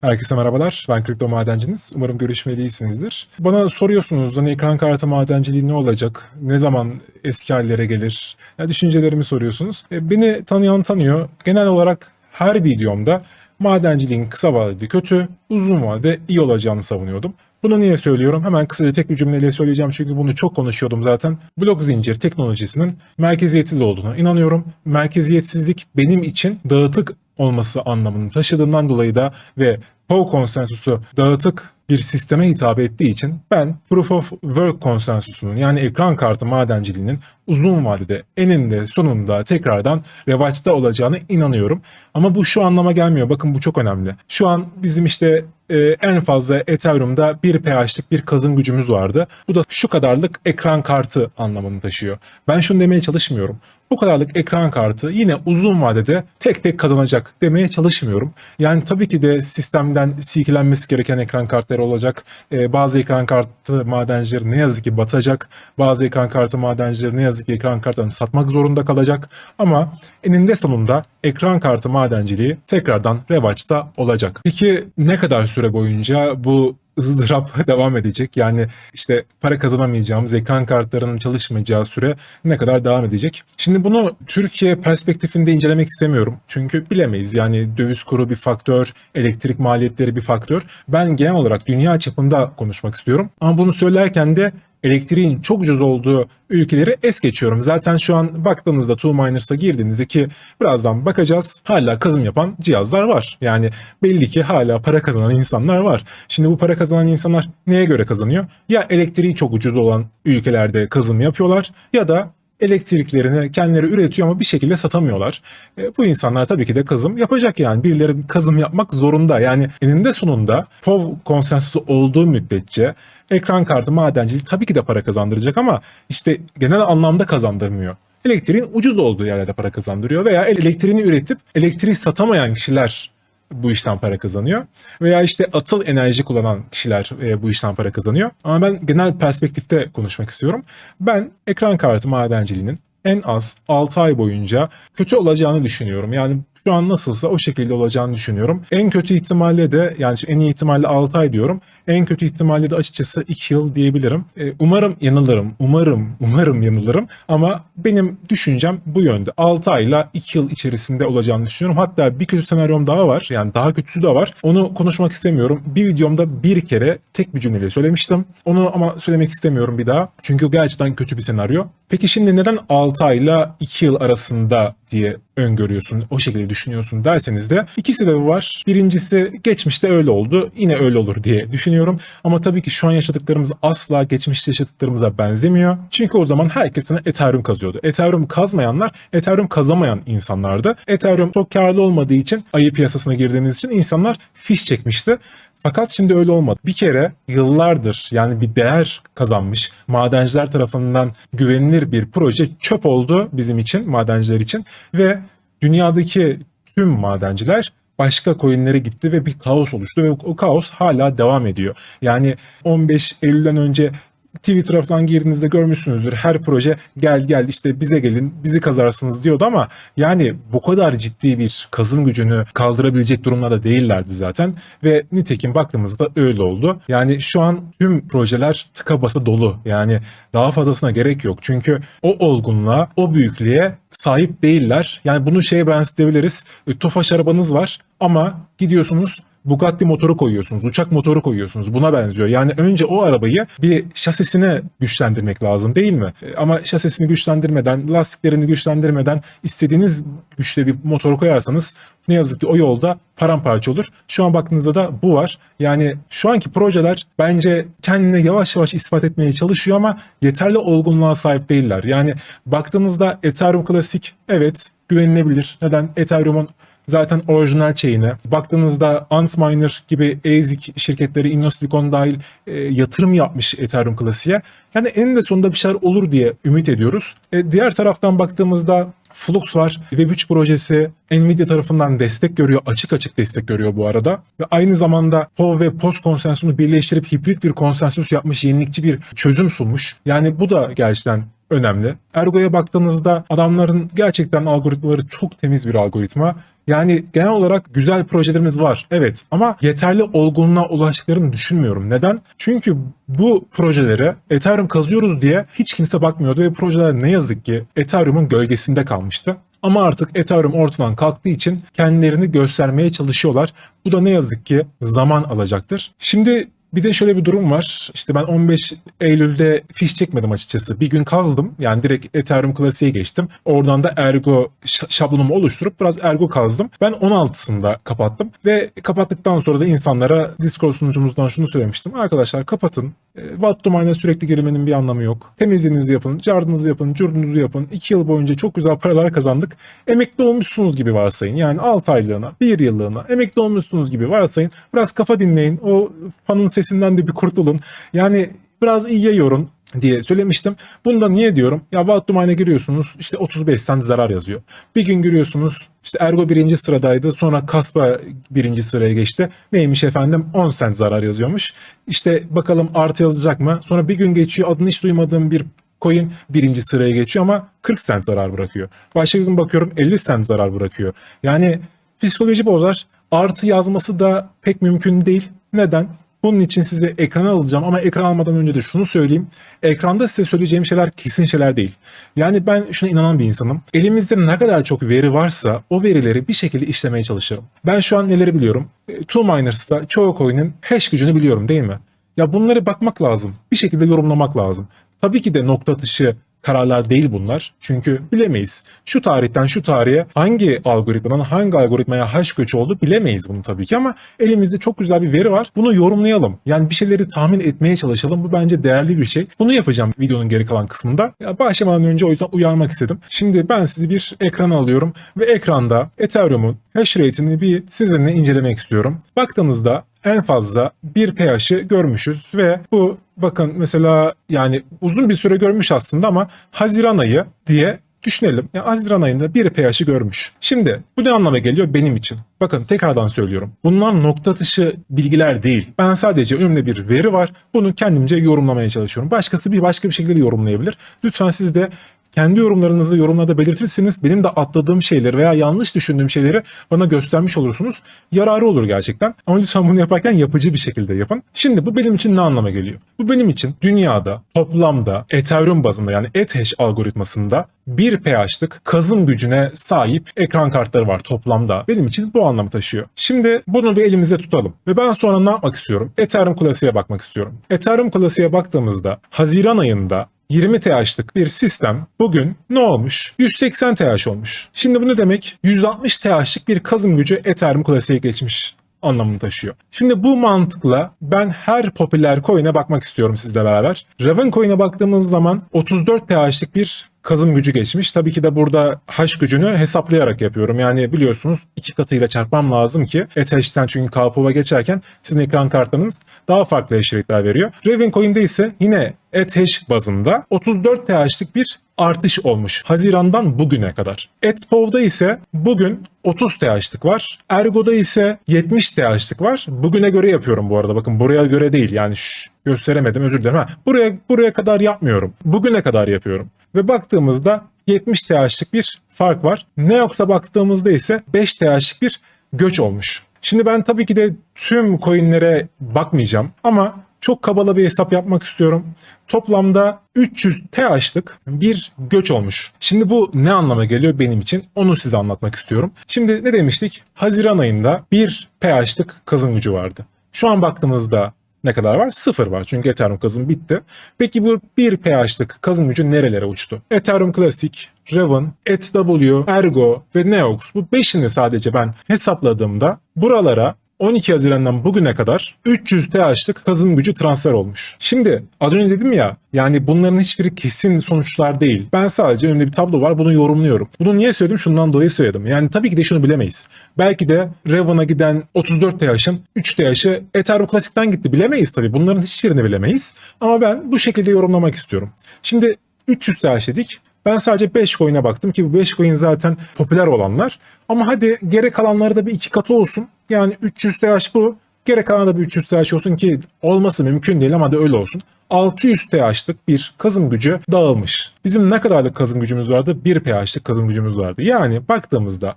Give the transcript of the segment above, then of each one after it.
Herkese merhabalar. Ben Kripto Madenciniz. Umarım görüşmeli iyisinizdir. Bana soruyorsunuz hani ekran kartı madenciliği ne olacak? Ne zaman eski hallere gelir? Ya düşüncelerimi soruyorsunuz. E, beni tanıyan tanıyor. Genel olarak her videomda madenciliğin kısa vadede kötü, uzun vadede iyi olacağını savunuyordum. Bunu niye söylüyorum? Hemen kısaca tek bir cümleyle söyleyeceğim çünkü bunu çok konuşuyordum zaten. Blok zincir teknolojisinin merkeziyetsiz olduğuna inanıyorum. Merkeziyetsizlik benim için dağıtık olması anlamını taşıdığından dolayı da ve POW konsensusu dağıtık bir sisteme hitap ettiği için ben Proof of Work konsensusunun yani ekran kartı madenciliğinin uzun vadede eninde sonunda tekrardan revaçta olacağına inanıyorum. Ama bu şu anlama gelmiyor. Bakın bu çok önemli. Şu an bizim işte e, en fazla Ethereum'da bir pH'lik bir kazım gücümüz vardı. Bu da şu kadarlık ekran kartı anlamını taşıyor. Ben şunu demeye çalışmıyorum. Bu kadarlık ekran kartı yine uzun vadede tek tek kazanacak demeye çalışmıyorum. Yani tabii ki de sistemden silkelenmesi gereken ekran kartları olacak. E, bazı ekran kartı madencileri ne yazık ki batacak. Bazı ekran kartı madencileri ne yazık ki ekran kartlarını satmak zorunda kalacak. Ama eninde sonunda ekran kartı madenciliği tekrardan revaçta olacak. Peki ne kadar süre boyunca bu ızdırap devam edecek. Yani işte para kazanamayacağımız ekran kartlarının çalışmayacağı süre ne kadar devam edecek. Şimdi bunu Türkiye perspektifinde incelemek istemiyorum. Çünkü bilemeyiz. Yani döviz kuru bir faktör, elektrik maliyetleri bir faktör. Ben genel olarak dünya çapında konuşmak istiyorum. Ama bunu söylerken de elektriğin çok ucuz olduğu ülkeleri es geçiyorum. Zaten şu an baktığınızda Tool Miners'a girdiğinizde ki birazdan bakacağız hala kazım yapan cihazlar var. Yani belli ki hala para kazanan insanlar var. Şimdi bu para kazanan insanlar neye göre kazanıyor? Ya elektriği çok ucuz olan ülkelerde kazım yapıyorlar ya da elektriklerini kendileri üretiyor ama bir şekilde satamıyorlar. E, bu insanlar tabii ki de kazım yapacak yani. Birileri kazım yapmak zorunda. Yani eninde sonunda POV konsensusu olduğu müddetçe ekran kartı madenciliği tabii ki de para kazandıracak ama işte genel anlamda kazandırmıyor. Elektriğin ucuz olduğu yerlerde para kazandırıyor veya elektriğini üretip elektriği satamayan kişiler bu işten para kazanıyor. Veya işte atıl enerji kullanan kişiler e, bu işten para kazanıyor. Ama ben genel perspektifte konuşmak istiyorum. Ben ekran kartı madenciliğinin en az 6 ay boyunca kötü olacağını düşünüyorum. Yani şu an nasılsa o şekilde olacağını düşünüyorum. En kötü ihtimalle de yani en iyi ihtimalle 6 ay diyorum. En kötü ihtimalle de açıkçası 2 yıl diyebilirim. E, umarım yanılırım. Umarım, umarım yanılırım. Ama benim düşüncem bu yönde. 6 ayla 2 yıl içerisinde olacağını düşünüyorum. Hatta bir kötü senaryom daha var. Yani daha kötüsü de var. Onu konuşmak istemiyorum. Bir videomda bir kere tek bir cümleyle söylemiştim. Onu ama söylemek istemiyorum bir daha. Çünkü o gerçekten kötü bir senaryo. Peki şimdi neden 6 ayla 2 yıl arasında diye öngörüyorsun, o şekilde düşünüyorsun derseniz de iki sebebi var. Birincisi geçmişte öyle oldu, yine öyle olur diye düşünüyorum. Ama tabii ki şu an yaşadıklarımız asla geçmişte yaşadıklarımıza benzemiyor. Çünkü o zaman herkes sana Ethereum kazıyordu. Ethereum kazmayanlar, Ethereum kazamayan insanlardı. Ethereum çok karlı olmadığı için ayı piyasasına girdiğimiz için insanlar fiş çekmişti. Fakat şimdi öyle olmadı. Bir kere yıllardır yani bir değer kazanmış madenciler tarafından güvenilir bir proje çöp oldu bizim için, madenciler için ve dünyadaki tüm madenciler başka coinlere gitti ve bir kaos oluştu ve o kaos hala devam ediyor. Yani 15 Eylül'den önce Twitter falan girdiğinizde görmüşsünüzdür. Her proje gel gel işte bize gelin bizi kazarsınız diyordu ama yani bu kadar ciddi bir kazım gücünü kaldırabilecek durumlarda değillerdi zaten. Ve nitekim baktığımızda öyle oldu. Yani şu an tüm projeler tıka basa dolu. Yani daha fazlasına gerek yok. Çünkü o olgunluğa, o büyüklüğe sahip değiller. Yani bunu şeye benzetebiliriz. E, Tofaş arabanız var ama gidiyorsunuz Bugatti motoru koyuyorsunuz, uçak motoru koyuyorsunuz. Buna benziyor. Yani önce o arabayı bir şasisine güçlendirmek lazım değil mi? E, Ama şasisini güçlendirmeden, lastiklerini güçlendirmeden istediğiniz güçte bir motor koyarsanız ne yazık ki o yolda paramparça olur. Şu an baktığınızda da bu var. Yani şu anki projeler bence kendini yavaş yavaş ispat etmeye çalışıyor ama yeterli olgunluğa sahip değiller. Yani baktığınızda Ethereum klasik evet güvenilebilir. Neden? Ethereum'un zaten orijinal chain'e. Baktığınızda Antminer gibi ASIC şirketleri Innosilicon dahil e, yatırım yapmış Ethereum klasiğe. Yani eninde sonunda bir şeyler olur diye ümit ediyoruz. E, diğer taraftan baktığımızda Flux var. Web3 projesi Nvidia tarafından destek görüyor. Açık açık destek görüyor bu arada. Ve aynı zamanda POV ve POS konsensusunu birleştirip hibrit bir konsensus yapmış, yenilikçi bir çözüm sunmuş. Yani bu da gerçekten önemli. Ergo'ya baktığınızda adamların gerçekten algoritmaları çok temiz bir algoritma. Yani genel olarak güzel projelerimiz var. Evet ama yeterli olgunluğa ulaştıklarını düşünmüyorum. Neden? Çünkü bu projelere Ethereum kazıyoruz diye hiç kimse bakmıyordu ve projeler ne yazık ki Ethereum'un gölgesinde kalmıştı. Ama artık Ethereum ortadan kalktığı için kendilerini göstermeye çalışıyorlar. Bu da ne yazık ki zaman alacaktır. Şimdi bir de şöyle bir durum var. İşte ben 15 Eylül'de fiş çekmedim açıkçası. Bir gün kazdım. Yani direkt Ethereum klasiğe geçtim. Oradan da Ergo şablonumu oluşturup biraz Ergo kazdım. Ben 16'sında kapattım. Ve kapattıktan sonra da insanlara Discord sunucumuzdan şunu söylemiştim. Arkadaşlar kapatın. Watt Domain'e sürekli girmenin bir anlamı yok. Temizliğinizi yapın, cardınızı yapın, curdunuzu yapın. 2 yıl boyunca çok güzel paralar kazandık. Emekli olmuşsunuz gibi varsayın. Yani 6 aylığına, 1 yıllığına emekli olmuşsunuz gibi varsayın. Biraz kafa dinleyin. O fanın sesinden de bir kurtulun. Yani biraz iyiye yorun diye söylemiştim. Bunu da niye diyorum? Ya Watt Domain'e giriyorsunuz işte 35 cent zarar yazıyor. Bir gün giriyorsunuz işte Ergo birinci sıradaydı sonra Kaspa birinci sıraya geçti. Neymiş efendim 10 cent zarar yazıyormuş. İşte bakalım artı yazacak mı? Sonra bir gün geçiyor adını hiç duymadığım bir coin birinci sıraya geçiyor ama 40 cent zarar bırakıyor. Başka gün bakıyorum 50 cent zarar bırakıyor. Yani psikoloji bozar. Artı yazması da pek mümkün değil. Neden? Bunun için size ekrana alacağım ama ekran almadan önce de şunu söyleyeyim. Ekranda size söyleyeceğim şeyler kesin şeyler değil. Yani ben şuna inanan bir insanım. Elimizde ne kadar çok veri varsa o verileri bir şekilde işlemeye çalışırım. Ben şu an neleri biliyorum? E, Two Miners'ta çoğu coin'in hash gücünü biliyorum değil mi? Ya bunları bakmak lazım. Bir şekilde yorumlamak lazım. Tabii ki de nokta atışı kararlar değil bunlar. Çünkü bilemeyiz. Şu tarihten şu tarihe hangi algoritmadan hangi algoritmaya hash göçü oldu bilemeyiz bunu tabii ki ama elimizde çok güzel bir veri var. Bunu yorumlayalım. Yani bir şeyleri tahmin etmeye çalışalım. Bu bence değerli bir şey. Bunu yapacağım videonun geri kalan kısmında. Ya başlamadan önce o yüzden uyarmak istedim. Şimdi ben sizi bir ekrana alıyorum ve ekranda Ethereum'un hash rate'ini bir sizinle incelemek istiyorum. Baktığınızda en fazla bir pH'ı görmüşüz ve bu bakın mesela yani uzun bir süre görmüş aslında ama Haziran ayı diye düşünelim. Yani Haziran ayında bir pH'ı görmüş. Şimdi bu ne anlama geliyor benim için? Bakın tekrardan söylüyorum. Bunlar nokta atışı bilgiler değil. Ben sadece önümde bir veri var. Bunu kendimce yorumlamaya çalışıyorum. Başkası bir başka bir şekilde yorumlayabilir. Lütfen siz de kendi yorumlarınızı yorumlarda belirtirseniz benim de atladığım şeyleri veya yanlış düşündüğüm şeyleri bana göstermiş olursunuz. Yararı olur gerçekten. Ama lütfen bunu yaparken yapıcı bir şekilde yapın. Şimdi bu benim için ne anlama geliyor? Bu benim için dünyada toplamda Ethereum bazında yani Ethash algoritmasında bir pH'lık kazım gücüne sahip ekran kartları var toplamda. Benim için bu anlamı taşıyor. Şimdi bunu bir elimizde tutalım. Ve ben sonra ne yapmak istiyorum? Ethereum klasiğe bakmak istiyorum. Ethereum klasiğe baktığımızda Haziran ayında 20 TH'lık bir sistem bugün ne olmuş? 180 TH olmuş. Şimdi bu ne demek? 160 TH'lık bir kazım gücü Ethereum klasiğe geçmiş anlamını taşıyor. Şimdi bu mantıkla ben her popüler coin'e bakmak istiyorum sizle beraber. Raven coin'e baktığımız zaman 34 TH'lık bir kazım gücü geçmiş. Tabii ki de burada hash gücünü hesaplayarak yapıyorum. Yani biliyorsunuz iki katıyla çarpmam lazım ki Ethash'ten çünkü KPO'ya geçerken sizin ekran kartlarınız daha farklı rate'ler veriyor. Ravencoin'de ise yine Ethash bazında 34 TH'lik bir artış olmuş Haziran'dan bugüne kadar. Etpov'da ise bugün 30 TH'lik var. Ergo'da ise 70 TH'lik var. Bugüne göre yapıyorum bu arada. Bakın buraya göre değil. Yani şş, gösteremedim özür dilerim. Ha, buraya buraya kadar yapmıyorum. Bugüne kadar yapıyorum. Ve baktığımızda 70 TH'lik bir fark var. Neox'a baktığımızda ise 5 TH'lik bir göç olmuş. Şimdi ben tabii ki de tüm coinlere bakmayacağım ama çok kabala bir hesap yapmak istiyorum. Toplamda 300 TH'lık bir göç olmuş. Şimdi bu ne anlama geliyor benim için? Onu size anlatmak istiyorum. Şimdi ne demiştik? Haziran ayında bir pH'lık kazım gücü vardı. Şu an baktığımızda ne kadar var? Sıfır var çünkü Ethereum kazım bitti. Peki bu bir pH'lık kazım gücü nerelere uçtu? Ethereum Classic, Raven, ETW, Ergo ve Neox bu beşini sadece ben hesapladığımda buralara 12 Haziran'dan bugüne kadar 300 TH'lık kazım gücü transfer olmuş. Şimdi az önce dedim ya yani bunların hiçbiri kesin sonuçlar değil. Ben sadece önümde bir tablo var bunu yorumluyorum. Bunu niye söyledim? Şundan dolayı söyledim. Yani tabii ki de şunu bilemeyiz. Belki de Raven'a giden 34 TH'ın 3 TH'ı Ethereum Classic'ten gitti. Bilemeyiz tabii. Bunların hiçbirini bilemeyiz. Ama ben bu şekilde yorumlamak istiyorum. Şimdi 300 TH dedik. Ben sadece 5 coin'e baktım ki bu 5 coin zaten popüler olanlar. Ama hadi geri kalanları da bir iki katı olsun. Yani 300 TH bu. Gerek kalan da bir 300 TH olsun ki olması mümkün değil ama da öyle olsun. 600 TH'lık bir kazım gücü dağılmış. Bizim ne kadarlık kazım gücümüz vardı? 1 TH'lık kazım gücümüz vardı. Yani baktığımızda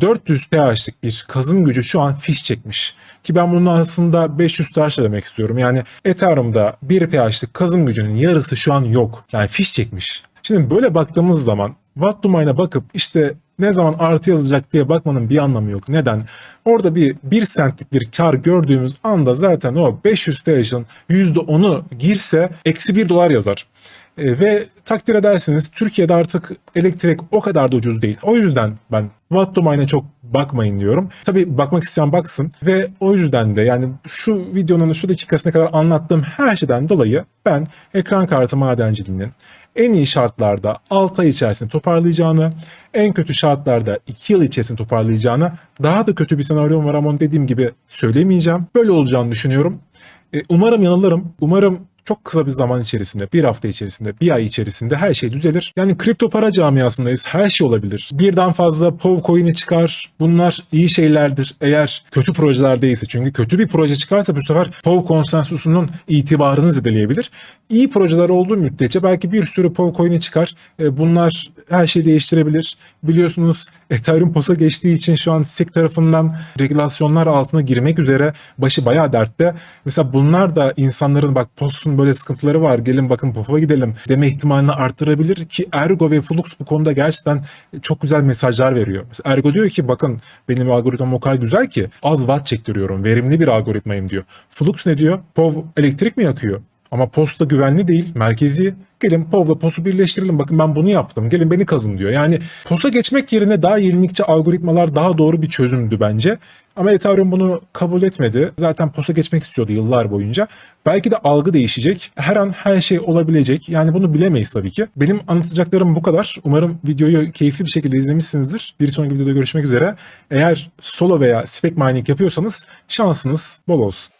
400 TH'lık bir kazım gücü şu an fiş çekmiş. Ki ben bunun aslında 500 TH demek istiyorum. Yani Ethereum'da 1 TH'lık kazım gücünün yarısı şu an yok. Yani fiş çekmiş. Şimdi böyle baktığımız zaman Watt Mine'a bakıp işte ne zaman artı yazacak diye bakmanın bir anlamı yok. Neden? Orada bir 1 centlik bir kar gördüğümüz anda zaten o 500 TH'ın %10'u girse eksi 1 dolar yazar. E, ve takdir edersiniz Türkiye'de artık elektrik o kadar da ucuz değil. O yüzden ben Watt to Mine'e çok bakmayın diyorum. Tabii bakmak isteyen baksın ve o yüzden de yani şu videonun şu dakikasına kadar anlattığım her şeyden dolayı ben ekran kartı madenciliğinin en iyi şartlarda 6 ay içerisinde toparlayacağını, en kötü şartlarda 2 yıl içerisinde toparlayacağını, daha da kötü bir senaryom var ama dediğim gibi söylemeyeceğim. Böyle olacağını düşünüyorum. E, Umarım yanılırım. Umarım çok kısa bir zaman içerisinde, bir hafta içerisinde, bir ay içerisinde her şey düzelir. Yani kripto para camiasındayız. Her şey olabilir. Birden fazla POV coin'i çıkar. Bunlar iyi şeylerdir eğer kötü projeler değilse. Çünkü kötü bir proje çıkarsa bu sefer POV konsensusunun itibarını zedeleyebilir. İyi projeler olduğu müddetçe belki bir sürü POV coin'i çıkar. E, Bunlar her şeyi değiştirebilir. Biliyorsunuz Ethereum POS'a geçtiği için şu an SEC tarafından regülasyonlar altına girmek üzere başı bayağı dertte. Mesela bunlar da insanların bak POS'un böyle sıkıntıları var gelin bakın POS'a gidelim deme ihtimalini arttırabilir ki Ergo ve Flux bu konuda gerçekten çok güzel mesajlar veriyor. Mesela Ergo diyor ki bakın benim algoritmam o kadar güzel ki az watt çektiriyorum verimli bir algoritmayım diyor. Flux ne diyor? POV elektrik mi yakıyor? Ama POS da güvenli değil, merkezi. Gelin POV'la POS'u birleştirelim. Bakın ben bunu yaptım. Gelin beni kazın diyor. Yani POS'a geçmek yerine daha yenilikçi algoritmalar daha doğru bir çözümdü bence. Ama Ethereum bunu kabul etmedi. Zaten POS'a geçmek istiyordu yıllar boyunca. Belki de algı değişecek. Her an her şey olabilecek. Yani bunu bilemeyiz tabii ki. Benim anlatacaklarım bu kadar. Umarım videoyu keyifli bir şekilde izlemişsinizdir. Bir sonraki videoda görüşmek üzere. Eğer solo veya spec mining yapıyorsanız şansınız bol olsun.